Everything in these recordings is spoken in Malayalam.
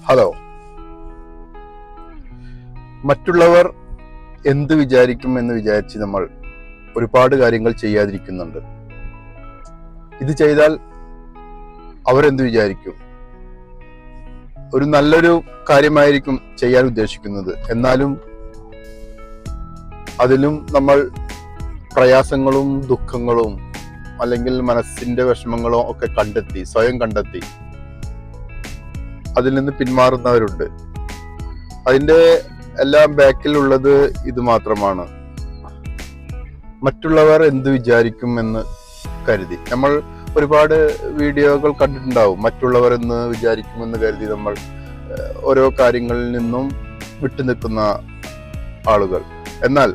ഹലോ മറ്റുള്ളവർ എന്ത് വിചാരിക്കും എന്ന് വിചാരിച്ച് നമ്മൾ ഒരുപാട് കാര്യങ്ങൾ ചെയ്യാതിരിക്കുന്നുണ്ട്. ഇത് ചെയ്താൽ അവരെന്ത് വിചാരിക്കും? ഒരു നല്ലൊരു കാര്യമായിരിക്കും ചെയ്യാൻ ഉദ്ദേശിക്കുന്നത്. എന്നാലും അതിലും നമ്മൾ പ്രയാസങ്ങളും ദുഃഖങ്ങളും അല്ലെങ്കിൽ മനസ്സിന്റെ വിഷമങ്ങളോ ഒക്കെ കണ്ടെത്തി സ്വയം കണ്ടെത്തി അതിൽ നിന്ന് പിന്മാറുന്നവരുണ്ട്. അതിന്റെ എല്ലാം ബാക്കിൽ ഉള്ളത് ഇത് മാത്രമാണ്. മറ്റുള്ളവർ എന്ത് വിചാരിക്കും എന്ന് കരുതി. നമ്മൾ ഒരുപാട് വീഡിയോകൾ കണ്ടിട്ടുണ്ടാവും. മറ്റുള്ളവർ എന്ന് വിചാരിക്കുമെന്ന് കരുതി നമ്മൾ ഓരോ കാര്യങ്ങളിൽ നിന്നും വിട്ടുനിൽക്കുന്ന ആളുകൾ. എന്നാൽ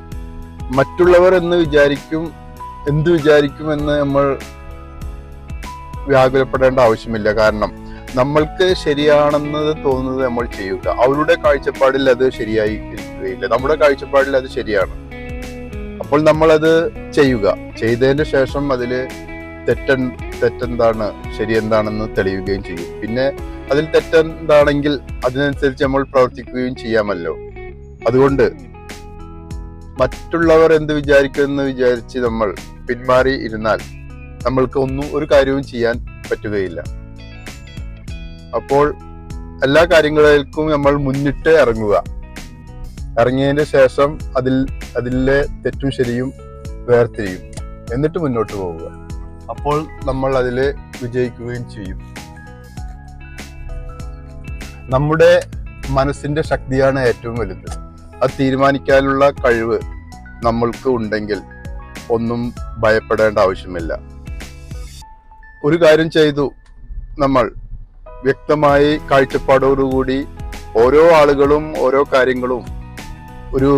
മറ്റുള്ളവർ എന്ന് വിചാരിക്കും എന്ത് വിചാരിക്കുമെന്ന് നമ്മൾ വ്യാകുലപ്പെടേണ്ട ആവശ്യമില്ല. കാരണം നമ്മൾക്ക് ശരിയാണെന്ന് തോന്നുന്നത് നമ്മൾ ചെയ്യുക അവരുടെ കാഴ്ചപ്പാടിൽ അത് ശരിയായി ഇരിക്കുകയില്ല. നമ്മുടെ കാഴ്ചപ്പാടിൽ അത് ശരിയാണ്. അപ്പോൾ നമ്മളത് ചെയ്യുക. ചെയ്തതിന് ശേഷം അതിൽ തെറ്റൻ തെറ്റെന്താണ് ശരിയെന്താണെന്ന് തെളിയുകയും ചെയ്യും. പിന്നെ അതിൽ തെറ്റെന്താണെങ്കിൽ അതിനനുസരിച്ച് നമ്മൾ പ്രവർത്തിക്കുകയും ചെയ്യാമല്ലോ. അതുകൊണ്ട് മറ്റുള്ളവർ എന്ത് വിചാരിക്കുമെന്ന് വിചാരിച്ച് നമ്മൾ പിന്മാറി ഇരുന്നാൽ നമ്മൾക്ക് ഒന്നും ഒരു കാര്യവും ചെയ്യാൻ പറ്റുകയില്ല. അപ്പോൾ എല്ലാ കാര്യങ്ങളിലേക്കും നമ്മൾ മുന്നിട്ട് ഇറങ്ങുക. ഇറങ്ങിയതിന് ശേഷം അതിൽ അതിലെ തെറ്റും ശരിയും വേർതിരിയും. എന്നിട്ട് മുന്നോട്ട് പോവുക. അപ്പോൾ നമ്മൾ അതിൽ വിജയിക്കുകയും ചെയ്യും. നമ്മുടെ മനസ്സിന്റെ ശക്തിയാണ് ഏറ്റവും വലുത്. അത് തീരുമാനിക്കാനുള്ള കഴിവ് നമ്മൾക്ക് ഉണ്ടെങ്കിൽ ഒന്നും ഭയപ്പെടേണ്ട ആവശ്യമില്ല. ഒരു കാര്യം ചെയ്തു നമ്മൾ വ്യക്തമായി കാഴ്ചപ്പാടോടുകൂടി ഓരോ ആളുകളും ഓരോ കാര്യങ്ങളും ഒരു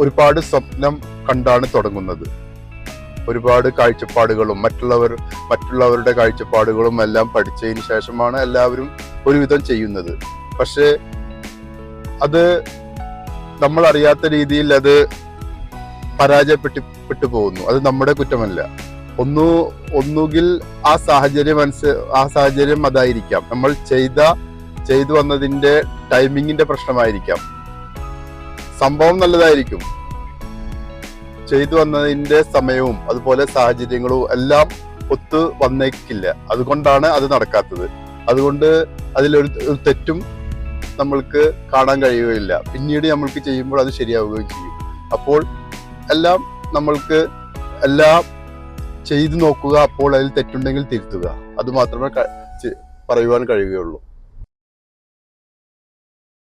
ഒരുപാട് സ്വപ്നം കണ്ടാണ് തുടങ്ങുന്നത്. ഒരുപാട് കാഴ്ചപ്പാടുകളും മറ്റുള്ളവർ മറ്റുള്ളവരുടെ കാഴ്ചപ്പാടുകളും എല്ലാം പഠിച്ചതിന് ശേഷമാണ് എല്ലാവരും ഒരുവിധം ചെയ്യുന്നത്. പക്ഷേ അത് നമ്മൾ അറിയാത്ത രീതിയിൽ അത് പരാജയപ്പെട്ടു പെട്ടു പോകുന്നു അത് നമ്മുടെ കുറ്റമല്ല. ഒന്നു ഒന്നുകിൽ ആ സാഹചര്യം മനസ്സ് ആ സാഹചര്യം അതായിരിക്കാം. നമ്മൾ ചെയ്ത ചെയ്തു വന്നതിന്റെ ടൈമിങ്ങിന്റെ പ്രശ്നമായിരിക്കാം. സംഭവം നല്ലതായിരിക്കും. ചെയ്തു വന്നതിന്റെ സമയവും അതുപോലെ സാഹചര്യങ്ങളും എല്ലാം ഒത്തു വന്നേക്കില്ല. അതുകൊണ്ടാണ് അത് നടക്കാത്തത്. അതുകൊണ്ട് അതിലൊരു തെറ്റും നമ്മൾക്ക് കാണാൻ കഴിയുകയില്ല. പിന്നീട് നമ്മൾക്ക് ചെയ്യുമ്പോൾ അത് ശരിയാവുകയും ചെയ്യും. അപ്പോൾ എല്ലാം നമ്മൾക്ക് എല്ലാം ചെയ്തു നോക്കുക അപ്പോൾ അതിൽ തെറ്റുണ്ടെങ്കിൽ തിരുത്തുക. അത് മാത്രമേ പറയുവാൻ കഴിയുകയുള്ളൂ.